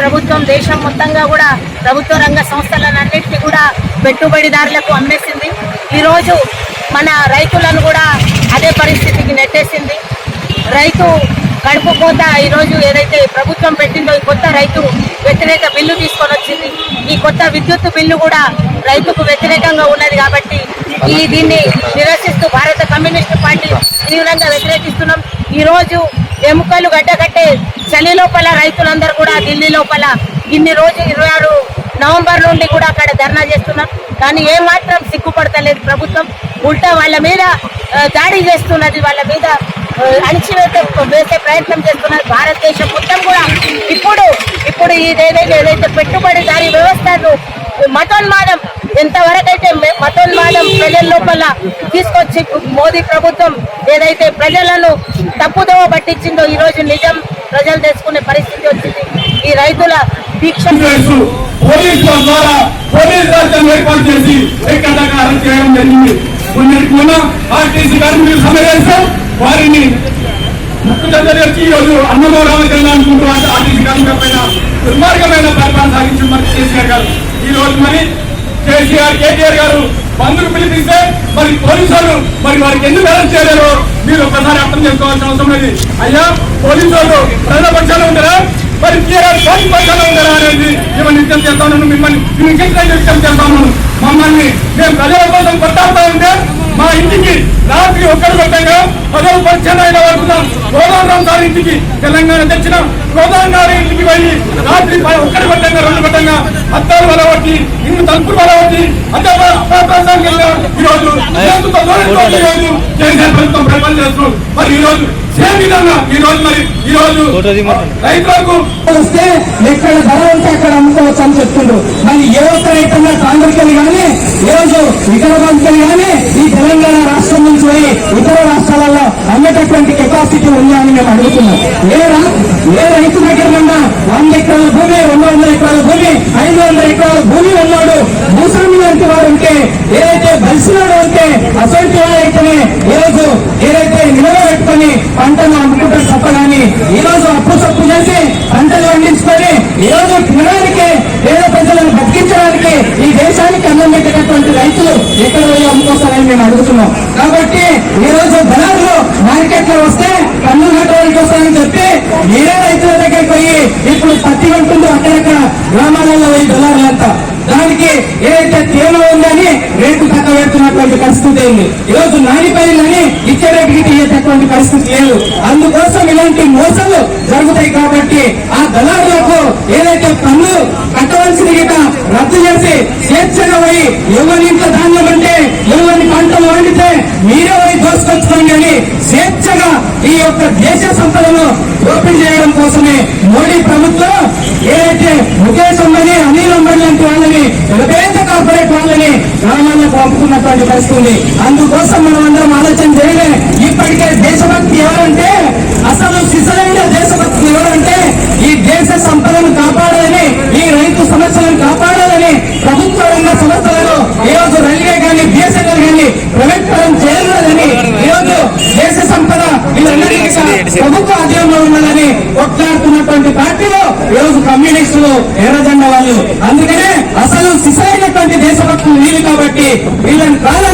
ప్రభుత్వం దేశం మొత్తంగా కూడా ప్రభుత్వ రంగ సంస్థలన్నింటినీ కూడా పెట్టుబడిదారులకు అమ్మేసింది. ఈరోజు మన రైతులను కూడా అదే పరిస్థితికి నెట్టేసింది. రైతు కడుపు కోత ఈరోజు ఏదైతే ప్రభుత్వం పెట్టిందో ఈ కొత్త రైతు వ్యతిరేక బిల్లు తీసుకొని వచ్చింది ఈ కొత్త విద్యుత్ బిల్లు కూడా రైతుకు వ్యతిరేకంగా ఉన్నది కాబట్టి ఈ దీన్ని నిరసిస్తూ భారత కమ్యూనిస్ట్ పార్టీ తీవ్రంగా వ్యతిరేకిస్తున్నాం. ఈ రోజు ఎముకలు గడ్డగట్టే చలి లోపల రైతులందరూ కూడా ఢిల్లీ లోపల ఇన్ని రోజు ఇరవై ఆరు నవంబర్ నుండి కూడా అక్కడ ధర్నా చేస్తున్నాం. కానీ ఏమాత్రం సిగ్గుపడతలేదు ప్రభుత్వం. ఉల్టా వాళ్ళ మీద దాడి చేస్తున్నది వాళ్ళ మీద ఆ, అణిచివేత వేసే ప్రయత్నం చేస్తున్నది భారతదేశం మొత్తం కూడా. ఇప్పుడు ఇప్పుడు ఇదేదైతే ఏదైతే పెట్టుబడిదారీ వ్యవస్థను మతోన్మాదం ఎంతవరకైతే మె- మతోన్మాదం ప్రజల లోపల తీసుకొచ్చి మోదీ ప్రభుత్వం ఏదైతే ప్రజలను తప్పుదోవ పట్టించిందో ఈ రోజు నిజం ప్రజలు తెలుసుకునే పరిస్థితి వచ్చింది. ఈ రైతుల దీక్ష వారిని ముఖ్యమంత్రి ఈరోజు రోజు వెళ్ళాలనుకుంటూ ఆర్టీసీ కార్మికుల పైన దుర్మార్గమైన పరిపాలన సాగించిన మరి కేసీఆర్ గారు. ఈ రోజు మరి కేసీఆర్ కేటీఆర్ గారు బంధువులు పిలిపిస్తే మరి పోలీసులు మరి వారికి ఎందుకు అరెస్ట్ చేయలేరు? మీరు ఒకసారి అర్థం చేసుకోవాల్సిన అవసరం లేదు. అయ్యా పోలీసులు ప్రజల పక్షాన ఉంటారా మరి టీఆర్ఎస్ పార్టీ పక్షాన ఉంటారా అనేది మేము నిత్యం చేస్తాను మిమ్మల్ని నిత్యం చేస్తాము మమ్మల్ని మేము ప్రజల కోసం కొట్టాడుతా ఉంటే మా ఇంటికి రాత్రి ఒక్కడు కొట్టంగా పదవి పక్షాన అయిన వస్తున్నాం గోదావరం గారి ఇంటికి తెలంగాణ తెచ్చిన గోదావరం గారి ఇంటికి పోయి రాత్రి ఒక్కడు కొట్టంగా రెండు కొట్టంగా అద్దాలు వలవట్టి ఇన్ని తలుపులు వలవట్టి అద్దా ప్రశాంతంగా ఈ రోజు చేతులతో దూరంతో ఈ రోజు ప్రభుత్వం పరిపాలన చేస్తున్నాం. మరి ఈ రోజు సేమ్ విధంగా ఈ రోజు మరి ఈ రోజు రైతులకు వస్తే ఎక్కడ ధర ఉంటే అక్కడ అమ్ముకోవచ్చు అని చెప్తుండ్రు. మరి ఏ ఒక్క రైతున్నా కాంగ్రెస్కి కానీ ఈ రోజు ఇతర బంకులు కానీ ఈ తెలంగాణ రాష్ట్రం నుంచి పోయి ఇతర రాష్ట్రాలలో అమ్మేటటువంటి కెపాసిటీ ఉందా అని మేము అడుగుతున్నాం. ఏ రా- ఏ రైతు దగ్గర ఉన్నా వంద ఎకరాల భూమి రెండు వందల ఎకరాల భూమి ఐదు వందల ఎకరాల భూమి ఉన్నాడు భూస్వామి లాంటి వాడు ఉంటే ఏదైతే బలిసినాడు ఉంటే అసలు వాడైతేనే ఈ రోజు పండించుకొని పంటను అమ్ముకుంటారు తప్ప కానీ ఈ రోజు అప్పు సప్పు చేసి పంటలు పండించుకొని ఈ రోజు తినడానికి పేద ప్రజలను బతికించడానికి ఈ దేశానికి అన్నం పెట్టేటటువంటి రైతులు ఎక్కడ పోయి అమ్ముకోస్తారని మేము అడుగుతున్నాం. కాబట్టి ఈ రోజు దళారులు మార్కెట్లో వస్తే కన్ను కట్టడానికి వస్తారని చెప్పి మీరే రైతుల దగ్గరికి పోయి ఇప్పుడు పత్తి ఉంటుందో అక్కడక్కడ గ్రామాలలో పోయి దళారులంతా దానికి ఏదైతే తేమ ఉందని రేటు తక్కువ పెడుతున్నటువంటి పరిస్థితి ఉంది. ఈ రోజు నానిపల్లిని పరిస్థితి లేదు. అందుకోసం ఇలాంటి మోసాలు జరుగుతాయి కాబట్టి ఆ దళారులకు ఏదైతే పన్ను కట్టవలసిన గిట రద్దు చేసి స్వేచ్ఛగా పోయి ఎవరి ఇంట్లో ధాన్యం అంటే ఎవరిని పంటలు వండితే మీరే పోయి దోసుకొచ్చుకోండి అని స్వేచ్ఛగా ఈ యొక్క దేశ సంపదను దోపిడీ చేయడం కోసమే మోడీ ప్రభుత్వం ఏదైతే ముఖేష్ అంబానీ అనిల్ అంబానీ లాంటి వాళ్ళని పెద్ద కార్పొరేట్ వాళ్ళని గ్రామాల్లో పంపుతున్నటువంటి పరిస్థితి అందుకోసం మనం అందరం ఆలోచన చేయలే. ఇప్పటికే దేశభక్తి ఎవరంటే అసలు సిసలైన దేశభక్తి ఎవరంటే ఈ దేశ సంపదను కాపాడాలని ఈ రైతు సమస్యలను కాపాడాలని ప్రభుత్వ రంగ సంస్థలలో ఈ రోజు రైల్వే కానీ బిఎస్ఎన్ఎల్ కానీ ప్రైవేట్ పరం చేయాలని దేశ సంపద వీళ్ళందరికీ ప్రభుత్వ అధీనంలో ఉన్నదని కొట్లాడుతున్నటువంటి పార్టీలో ఈరోజు కమ్యూనిస్టులు ఎర్రజెండ వాళ్ళు అందుకనే అసలు సిసలైనటువంటి దేశభక్తులు వీళ్ళు కాబట్టి వీళ్ళని కాదు